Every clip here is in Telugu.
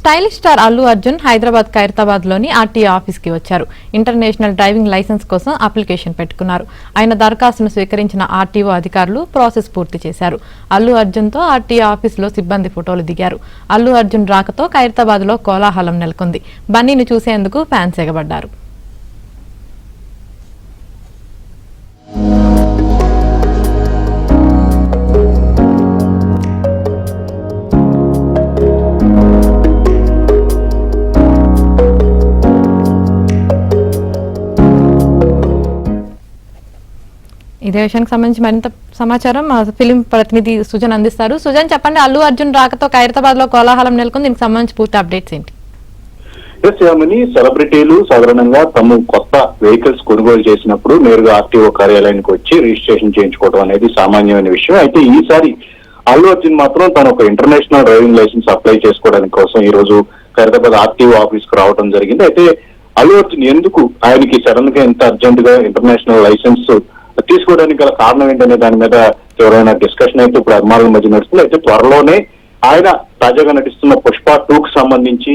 స్టైలిష్ స్టార్ అల్లు అర్జున్ హైదరాబాద్ ఖైరతాబాద్లోని ఆర్టీఏ ఆఫీస్కి వచ్చారు. ఇంటర్నేషనల్ డ్రైవింగ్ లైసెన్స్ కోసం అప్లికేషన్ పెట్టుకున్నారు. ఆయన దరఖాస్తును స్వీకరించిన ఆర్టీఓ అధికారులు ప్రాసెస్ పూర్తి చేశారు. అల్లు అర్జున్తో ఆర్టీఏ ఆఫీస్లో సిబ్బంది ఫోటోలు దిగారు. అల్లు అర్జున్ రాకతో ఖైరతాబాద్లో కోలాహలం నెలకొంది. బన్నీని చూసేందుకు ఫ్యాన్స్ ఎగబడ్డారు. ఇదే విషయానికి సంబంధించి మరింత సమాచారం మా ఫిలిం ప్రతినిధి సుజన్ అందిస్తారు. సుజన్ చెప్పండి అల్లు అర్జున్ రాకతో ఖైరతాబాద్లో కోలాహలం నెలకొని దీనికి సంబంధించి పూర్తి అప్డేట్స్ ఏంటి? ఎస్ యామిని సెలబ్రిటీలు సాధారణంగా తమ కొత్త వెహికల్స్ కొనుగోలు చేసినప్పుడు నేరుగా ఆర్టీఓ కార్యాలయానికి వచ్చి రిజిస్ట్రేషన్ చేయించుకోవడం అనేది సామాన్యమైన విషయం. అయితే ఈసారి అల్లు అర్జున్ మాత్రం తను ఒక ఇంటర్నేషనల్ డ్రైవింగ్ లైసెన్స్ అప్లై చేసుకోవడానికి కోసం ఈ రోజు ఖైరతాబాద్ ఆర్టీఓ ఆఫీస్కు రావడం జరిగింది. అయితే అల్లు అర్జున్ ఎందుకు ఆయనకి సడన్గా ఎంత అర్జెంట్గా ఇంటర్నేషనల్ లైసెన్స్ తీసుకోవడానికి గల కారణం ఏంటనే దాని మీద ఎవరైనా డిస్కషన్ అయితే ఇప్పుడు అభిమానుల మధ్య నడుస్తుంది. అయితే త్వరలోనే ఆయన తాజాగా నటిస్తున్న పుష్ప టూ కు సంబంధించి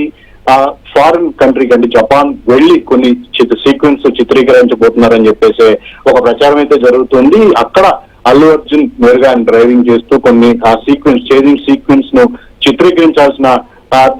ఆ ఫారిన్ కంట్రీకి అంటే జపాన్ వెళ్ళి కొన్ని చిత్ర సీక్వెన్స్ చిత్రీకరించబోతున్నారని చెప్పేసి ఒక ప్రచారం అయితే జరుగుతుంది. అక్కడ అల్లు అర్జున్ నేరుగా డ్రైవింగ్ చేస్తూ కొన్ని ఆ సీక్వెన్స్ చేజింగ్ సీక్వెన్స్ను చిత్రీకరించాల్సిన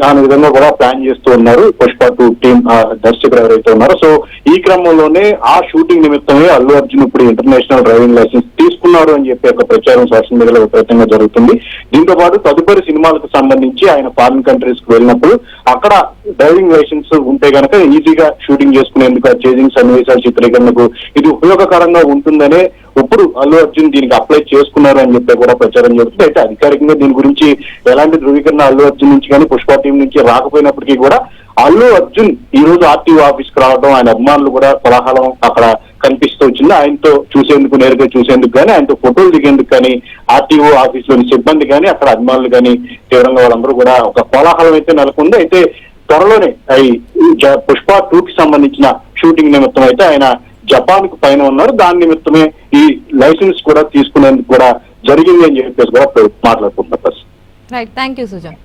దాని విధంగా కూడా ప్లాన్ చేస్తూ ఉన్నారు. పుష్ప టూ టీమ్ దర్శకుడు ఎవరైతే ఉన్నారో. సో ఈ క్రమంలోనే ఆ షూటింగ్ నిమిత్తమే అల్లు అర్జున్ ఇప్పుడు ఇంటర్నేషనల్ డ్రైవింగ్ లైసెన్స్ తీసుకున్నారు అని చెప్పి ఒక ప్రచారం సోషల్ మీడియాలో విపరీతంగా జరుగుతుంది. దీంతో పాటు తదుపరి సినిమాలకు సంబంధించి ఆయన ఫారిన్ కంట్రీస్కు వెళ్ళినప్పుడు అక్కడ డ్రైవింగ్ లైసెన్స్ ఉంటే కనుక ఈజీగా షూటింగ్ చేసుకునేందుకు చేజింగ్ సన్నివేశాల చిత్రీకరణకు ఇది ఉపయోగకరంగా ఉంటుందనే ఇప్పుడు అల్లు అర్జున్ దీనికి అప్లై చేసుకున్నారు అని చెప్పి కూడా ప్రచారం జరుగుతుంది. అయితే అధికారికంగా దీని గురించి ఎలాంటి ధృవీకరణ అల్లు అర్జున్ నుంచి కానీ పుష్ప టీం నుంచి రాకపోయినప్పటికీ కూడా అల్లు అర్జున్ ఈ రోజు ఆర్టీఓ ఆఫీస్కు రావడం ఆయన అభిమానులు కూడా కోలాహలం అక్కడ కనిపిస్తూ వచ్చింది. ఆయనతో చూసేందుకు నేరుగా చూసేందుకు కానీ ఆయనతో ఫోటోలు దిగేందుకు కానీ ఆర్టీఓ ఆఫీస్లోని సిబ్బంది కానీ అక్కడ అభిమానులు కానీ తీవ్రంగా వాళ్ళందరూ కూడా ఒక కోలాహలం అయితే నెలకొంది. అయితే త్వరలోనే అవి పుష్ప టూ కి సంబంధించిన షూటింగ్ నిమిత్తం అయితే ఆయన జపాన్కు పైన ఉన్నారు. దాని నిమిత్తమే ఈ లైసెన్స్ కూడా తీసుకునేందుకు కూడా జరిగింది అని చెప్పేసి కూడా మాట్లాడుకుంటున్నారు. Right thank you Sujan